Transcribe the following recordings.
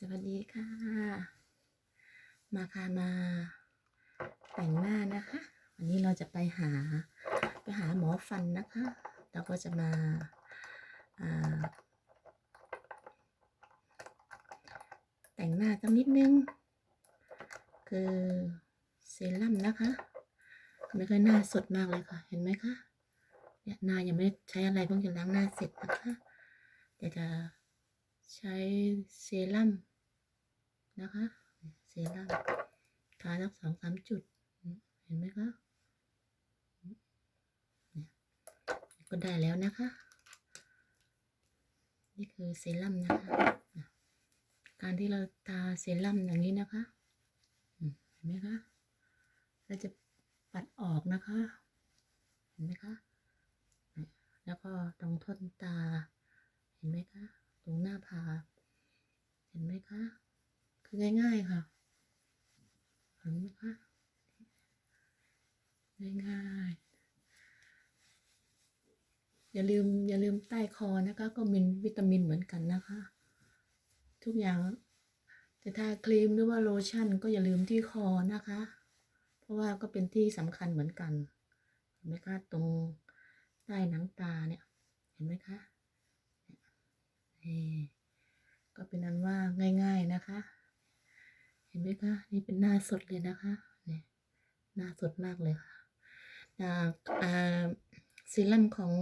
สวัสดีค่ะ มาค่ะมา แต่งหน้านะคะ วันนี้เราจะไปหาไปหาหมอฟันนะคะ เราก็จะมาาแต่งหน้าสักนิดนึง คือเซรั่มนะคะ ไม่ค่อยหน้าสดมากเลยค่ะ เห็นไหมคะเนี่ยหน้ายังไม่ใช้อะไรเพิ่งจะล้างหน้าเสร็จนะคะเดี๋ยวจะ ใช้เซรั่มนะคะเซรั่มทาสักสองสามจุด เห็นไหมคะก็ได้แล้วนะคะ นี่คือเซรั่มนะคะ การที่เราทาเซรั่มอย่างนี้นะคะเห็นไหมคะเราจะปัดออกนะคะ เห็นไหมคะ แล้วก็ตรงท้นตา เห็นไหมคะ ตรงหน้าผากเห็นไหมคะ คือง่ายๆค่ะ เห็นไหมคะง่ายๆ อย่าลืมอย่าลืมใต้คอนะคะ ก็มีวิตามินเหมือนกันนะคะ ทุกอย่างจะทาครีมหรือว่าโลชั่น ก็อย่าลืมที่คอนะคะ เพราะว่าก็เป็นที่สำคัญเหมือนกัน เห็นไหมคะตรงใต้หนังตาเนี่ย เห็นไหมคะ ก็เป็นอันว่าง่าย ๆนะคะ เห็นไหมคะนี่เป็นหน้าสดเลยนะคะเนี่ยหน้าสดมากเลยค่ะอ่าอ่าซีรั่มของ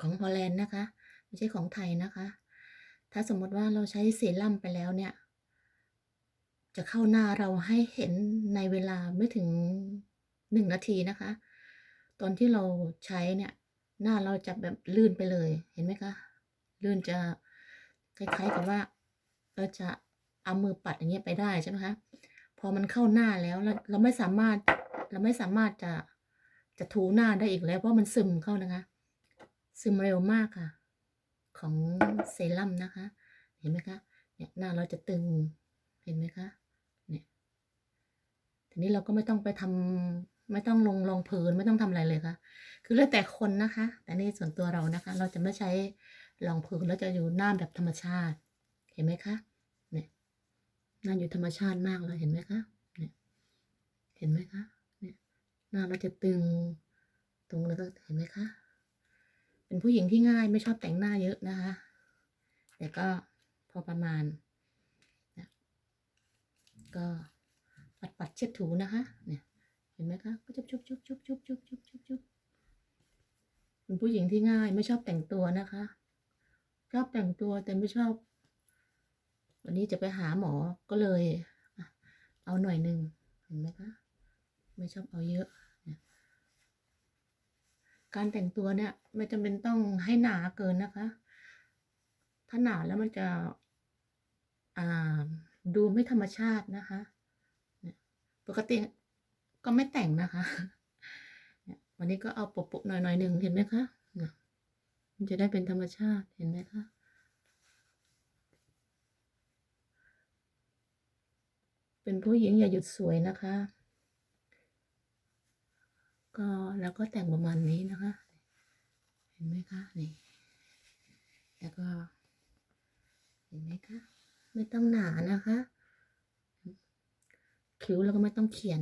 ของฮอลแลนด์นะคะ ไม่ใช่ของไทยนะคะ ถ้าสมมติว่าเราใช้เซรั่มไปแล้วเนี่ย จะเข้าหน้าเราให้เห็นในเวลาไม่ถึงหนึ่งนาทีนะคะ ตอนที่เราใช้เนี่ย หน้าเราจะแบบลื่นไปเลยเห็นไหมคะ ลื่นจะคล้ายๆกับว่าเราจะเอามือปัดอย่างเงี้ยไปได้ใช่ไหมคะพอมันเข้าหน้าแล้วเราเราไม่สามารถเราไม่สามารถจะจะถูหน้าได้อีกแล้ว เพราะมันซึมเข้านะคะ ซึมเร็วมากค่ะ ของเซรั่มนะคะ เห็นไหมคะเนี่ยหน้าเราจะตึงเห็นไหมคะเนี่ยทีนี้เราก็ไม่ต้องไปทำไม่ต้องลงรองพื้นไม่ต้องทำอะไรเลยค่ะ คือแล้วแต่คนนะคะ แต่นี่ส่วนตัวเรานะคะ เราจะไม่ใช้ รองพื้นเราจะอยู่หน้าแบบธรรมชาติ เห็นไหมคะเนี่ยหน้าอยู่ธรรมชาติมากเลยเห็นไหมคะเนี่ยเห็นไหมคะเนี่ยหน้าเราจะตึงตรงแล้วก็เห็นไหมคะเป็นผู้หญิงที่ง่ายไม่ชอบแต่งหน้าเยอะนะคะ แต่ก็พอประมาณนะก็ปัดปัดเช็ดถูนะคะเนี่ยเห็นไหมคะก็จุบจุบจุบจุบจุบจุบจุบจุบจุบเป็นผู้หญิงที่ง่ายไม่ชอบแต่งตัวนะคะ ชอบแต่งตัวแต่ไม่ชอบ วันนี้จะไปหาหมอก็เลยเอาหน่อยหนึ่งเห็นไหมคะไม่ชอบเอาเยอะ การแต่งตัวเนี่ยไม่จำเป็นต้องให้หนาเกินนะคะ ถ้าหนาแล้วมันจะดูไม่ธรรมชาตินะคะ ปกติก็ไม่แต่งนะคะ วันนี้ก็เอาปปุหน่อยหน่อยหนึ่งเห็นไหมคะ มันจะได้เป็นธรรมชาติเห็นไหมคะเป็นผู้หญิงอย่าหยุดสวยนะคะ ก็แล้วก็แต่งประมาณนี้นะคะ เห็นไหมคะนี่แล้วก็ เห็นไหมคะไม่ต้องหนานะคะคิ้วเราก็ไม่ต้องเขียน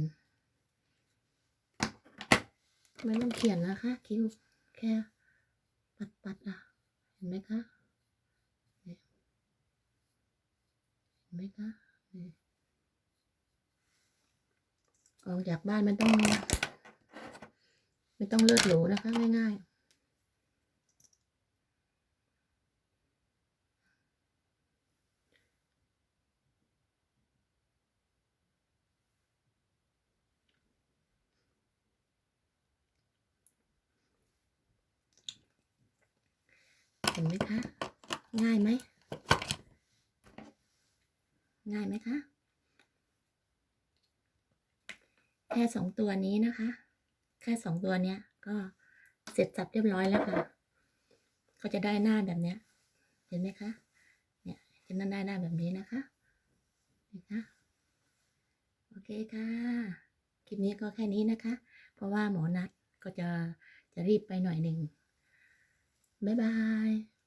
ไม่ต้องเขียนนะคะ คิ้วแค่ ปัดปัดอะ เห็นไหมคะเห็นไหมคะออกจากบ้านมันต้อง ไม่ต้องเลือดหรูนะคะ ง่ายๆ ห็นไหมคะ ง่ายไหม ง่ายไหมคะ แค่สองตัวนี้นะคะ แค่สองตัวเนี้ย ก็เสร็จสับเรียบร้อยแล้วค่ะ ก็จะได้หน้าแบบเนี้ย เห็นไหมคะ เนี่ยจะนั่นได้หน้าแบบนี้นะคะนะคะโอเคค่ะ คลิปนี้ก็แค่นี้นะคะ เพราะว่าหมอนัดก็จะจะรีบไปหน่อยหนึ่ง บ๊ายบาย